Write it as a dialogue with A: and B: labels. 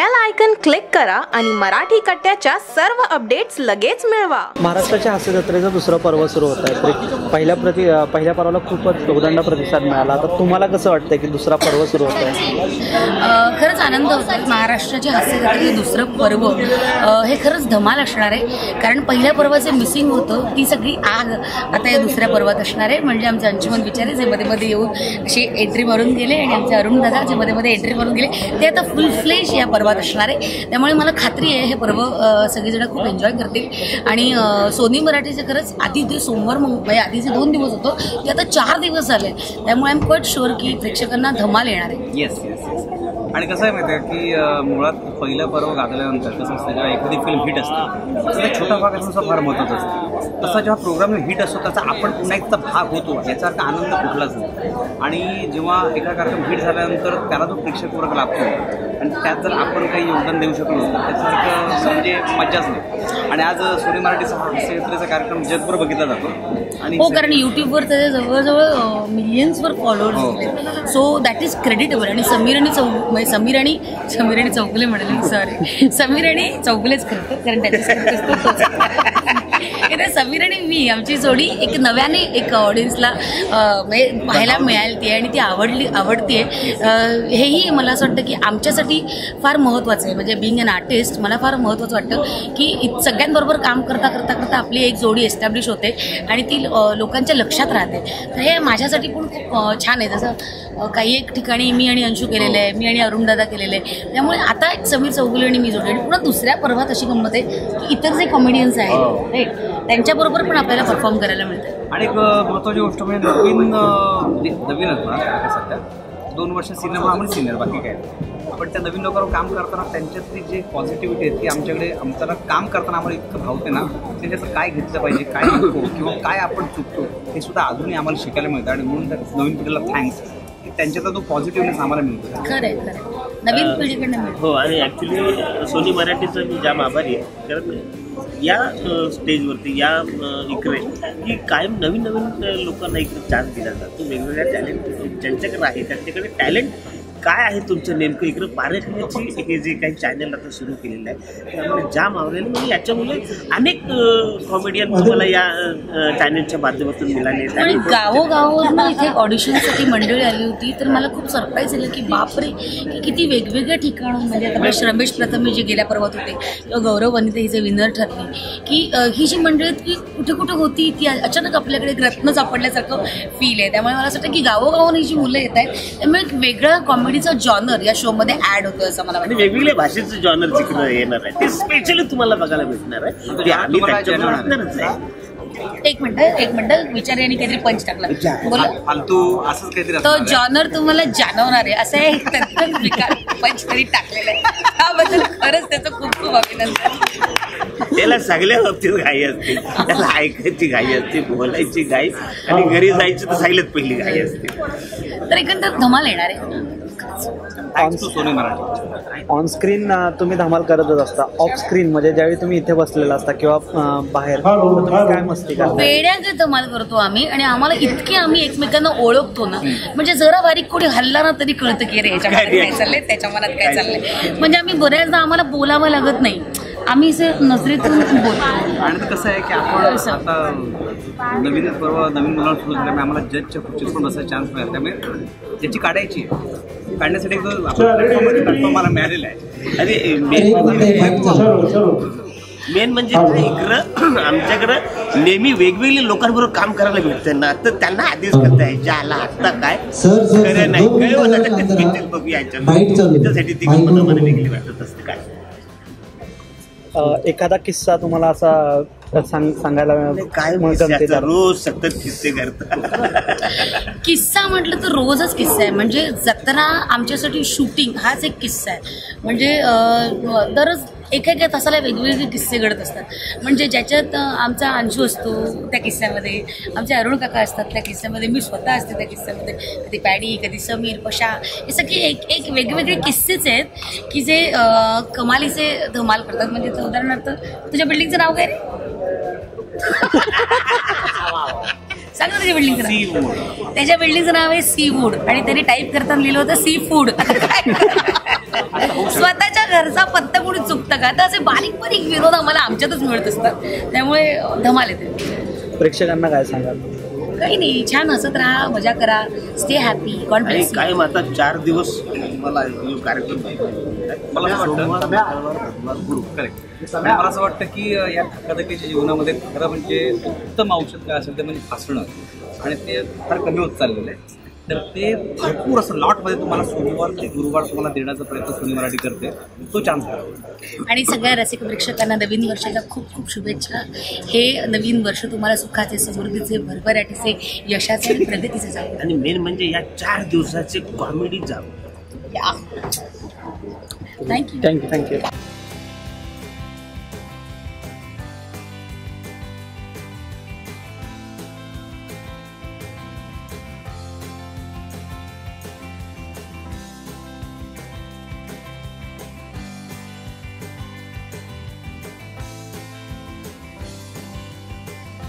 A: Bell icon click करा आणि मराठी कट्ट्याच्या सर्व अपडेट्स लगेच मिळवा.
B: महाराष्ट्राच्या हास्य जत्रेचं दुसरं पर्व सुरू होत आहे. पहिल्या प्रति पहिल्या पर्वाला खूपच उदंड प्रतिसाद मिळाला. तर तुम्हाला कसं वाटतंय की दुसरा पर्व सुरू होत आहे
C: अ, खरंच आनंद होतो आहे महाराष्ट्राच्या हास्यजत्रेचं दुसरं पर्व. अ, हे खरंच धमाल असणार आहे. कारण पहिल्या पर्वाचं मिसिंग होतं ती सगळी आग आता या दुसऱ्या पर्वात असणार आहे. म्हणजे आमचे अंशुमन बिचारे जे मध्ये मध्ये येऊन असे एंट्री मारून गेले आणि आमचे अरुण दादा जे मध्ये मध्ये एंट्री मारून गेले ते आता फुल फ्लेश या पर्वात असणार आहे. त्यामुळे मला खात्री आहे हे पर्व सगळेजण खूप एन्जॉय करतील. आणि सोनी मराठीचे खरंच आधी ते सोमवार मंग- म्हणजे आधीचे दोन दिवस होतो ते आता चार दिवस झाले. त्यामुळे आय एम क्वाईट शुअर की प्रेक्षकांना धमाल येणार आहे.
D: येस येस येस आणि कसं आहे माहिती आहे की मुळात पहिलं पर्व गाजल्यानंतर कसं असतं जेव्हा एखादी फिल्म हिट असते त्याचा छोटा भाग असणं फार महत्त्वाचं असतं. तसा जेव्हा प्रोग्राम हिट असतो त्याचा आपण पुन्हा एकचा भाग होतो याचा अर्थ आनंद कुठलाच नाही. आणि जेव्हा एका कार्यक्रम हिट झाल्यानंतर त्याला जो प्रेक्षक वर्ग लागतो आणि त्यात जर आपण काही योगदान देऊ शकलो त्याच्यासारखं म्हणजे मज्जाच नाही. आणि आज सोनी मराठीचा हा हास्य जत्रेचा कार्यक्रम जगभर बघितला जातो. आणि
C: हो कारण युट्यूबवर त्याचे जवळजवळ मिलियन्सवर
D: हो.
C: Followers so that is creditable आणि समीर आणि चौ म्हणजे समीर आणि समीर आणि चौगुले म्हणाले. सॉरी समीर आणि चौगुलेच करतो कारण त्याच्या समीर आणि मी आमची जोडी एक नव्याने एक ऑडियन्सला म्हणजे पाहायला मिळाली आणि ती आवडली आवडतीये अं, हेही मला असं वाटतं की आमच्यासाठी फार महत्त्वाचं आहे. म्हणजे बिंग अन आर्टिस्ट मला फार महत्त्वाचं वाटतं की इत- सगळ्यांबरोबर काम करता करता करता आपली एक जोडी एस्टॅब्लिश होते आणि ती लोकांच्या लक्षात राहते. तर हे माझ्यासाठी पण खूप छान आहे. जसं काही एक ठिकाणी मी आणि अंशू केलेलं आहे मी आणि अरुण दादा केलेलं आहे. त्यामुळे आता एक समीर चौगुले आणि मी जोडी आणि पुन्हा दुसऱ्या पर्वात अशी गंमत आहे की इतर जे कॉमेडियन्स आहेत राईट त्यांच्याबरोबर पण आपल्याला परफॉर्म करायला मिळतं
D: आणि एक अ, महत्त्वाची गोष्ट म्हणजे नवीन नवीनच ना सध्या. दोन वर्ष सिनेमा म्हणजे सिनियर बाकी काय नाही. पण त्या नवीन लोकांवर काम करताना त्यांच्यातली जी पॉझिटिव्हिटी आहे ती आमच्याकडे आमच्याला काम करताना आम्हाला इतकं भावते ना त्यांच्यात काय घेतलं पाहिजे काय किंवा काय आपण चुकतो हे सुद्धा अजूनही आम्हाला शिकायला मिळतं. आणि म्हणून नवीन पिढीला थँक्स की त्यांच्यातला तो पॉझिटिव्हनेस आम्हाला मिळतो.
C: खरं खरं. नवीन पिढीकडनं
E: हो आणि ॲक्च्युली सोनी मराठीचं मी जाम आभारी आहे कारण या स्टेजवरती या इकडे की कायम नवीन नवीन लोकांना इकडे चान्स दिला जातो. वेगवेगळ्या टॅलेंट ज्यांच्याकडे आहे त्यांच्याकडे टॅलेंट काय आहे तुमचं नेमकं इकडं पारखण्याची हे जे काही चॅनल आता सुरू केलेलं आहे त्यामुळे जाम आवडेल म्हणजे याच्यामुळे अनेक कॉमेडियन तुम्हाला या चॅनलच्या माध्यमातून मिळाले.
C: आणि गावोगावावरून इथे ऑडिशनसाठी मंडळी आली होती तर मला खूप सरप्राईज झालं की बापरे की किती वेगवेगळ्या ठिकाणून म्हणजे आता रमेश प्रथमे जे गेल्या पर्वात होते किंवा गौरव वनिता ही जे विनर ठरली की ही जी मंडळी की कुठे कुठे होती ती अचानक आपल्याकडे एक रत्न सापडल्यासारखं फील आहे त्यामुळे मला असं वाटतं की गावोगावून ही जी मुलं येत आहेत त्यामुळे एक वेगळा कॉमेडीचा जॉनर या शोमध्ये ॲड होतो असं मला
E: आणि
C: वाटतं.
E: वेगवेगळ्या भाषेचं जॉनर तिकडं येणार आहे ते स्पेशली तुम्हाला बघायला भेटणार आहे. ते आम्ही असणारच आहे.
C: एक मिनिट एक मिनिट. विचार यांनी काहीतरी पंच टाकला.
D: काहीतरी
C: तो. जॉनर तुम्हाला जाणवणार आहे. असं एक तंत्र विकार पंच तरी टाकलेलं आहे. त्याबद्दल खरंच त्याचं खूप खूप अभिनंदन.
E: त्याला सगळ्या बाबतीत घाई असते. त्याला ऐकायची घाई असते बोलायची घाई. आणि घरी जायची तर सायलत पहिली घाई असते.
C: तर एकंदर धमाल येणार आहे.
B: ऑन स्क्रीन तुम्ही धमाल करतच असता. ऑफ स्क्रीन म्हणजे ज्यावेळी तुम्ही इथे बसलेला असता किंवा बाहेर काय मस्ती करता?
C: वेड्याचे धमाल करतो आम्ही आणि आम्हाला इतके आम्ही एकमेकांना ओळखतो ना म्हणजे जरा बारीक कोणी हल्ला ना तरी कळतं की रे याच्या मनात काय चाललंय त्याच्या मनात काय चाललंय. म्हणजे आम्ही बऱ्याचदा आम्हाला बोलावं लागत नाही. आम्ही असे नजरेतून बोलतो.
D: आणि ते कसं आहे की आपण आता नवीन पर्व नवीन मुलांना सुरू झाल्यामुळे आम्हाला जजच्या खुर्चीत पण बसायचा चान्स मिळाला. त्यामुळे ज्याची काढायची काढण्यासाठी मला मिळालेला आहे.
E: अरे मेन म्हणजे काय इकडं आमच्याकडं नेहमी वेगवेगळ्या लोकांबरोबर काम करायला भेटतं ना. तर त्यांना आधीच करता यायच्या आला आता काय? खरं नाही.
F: दोन
E: काय होतं. त्याच्यासाठी ती
F: बोलू.
E: वेगळी वाटत असते काय?
B: एखादा किस्सा तुम्हाला असा सांग सांगायला
E: काय रोज सतत किस्से करतात
C: किस्सा म्हटलं तर रोजच किस्सा आहे. म्हणजे जत्रा आमच्यासाठी शूटिंग हाच एक किस्सा आहे. म्हणजे अं, दररोज एका एका तासाला वेगवेगळे किस्से घडत असतात. म्हणजे ज्याच्यात आमचा अंशू असतो त्या किस्स्यामध्ये आमचे अरुण काका असतात त्या किस्स्यामध्ये मी स्वतः असते त्या किस्स्यामध्ये. कधी पॅडी कधी समीर पशा हे सगळे एक एक वेगवेगळे किस्सेच आहेत की जे कमालीचे धमाल करतात. म्हणजे उदाहरणार्थ तुझ्या बिल्डिंगचं नाव काय रे? सांग ना तुझ्या बिल्डिंगचं नाव. त्याच्या बिल्डिंगचं नाव आहे सी वूड आणि त्यांनी टाईप करताना लिहिलं होतं सी फूड स्वतःच्या घरचा पत्ता कोणी चुकतं का? तर असे बारीक बारीक विनोद आम्हाला आमच्यातच मिळत असतात. त्यामुळे धमाल येते.
B: प्रेक्षकांना काय सांगाल?
C: काही नाही छान हसत राहा मजा करा स्टे हॅपी कॉन्फिडन्स
E: कायम आता चार दिवस मला कार्यक्रम
D: मला करेक्ट मला असं वाटतं की या धकाधकीच्या जीवनामध्ये खरं म्हणजे उत्तम औषध काय असेल ते म्हणजे हसणं. आणि ते फार कमी होत चाललेलं आहे. तर ते भरपूर असं लॉटमध्ये तुम्हाला सोमवार ते गुरुवार तुम्हाला देण्याचा प्रयत्न सोनी मराठी करते. तो चान्स करा
C: आणि सगळ्या रसिक प्रेक्षकांना नवीन वर्षाच्या खूप खूप शुभेच्छा. हे नवीन वर्ष तुम्हाला सुखाचे समृद्धीचे भरभराटीचे यशाचे आणि प्रगतीचे जाऊ
E: आणि मेन म्हणजे या चार दिवसाचे कॉमेडी जावं.
C: या. Thank you
B: thank you thank you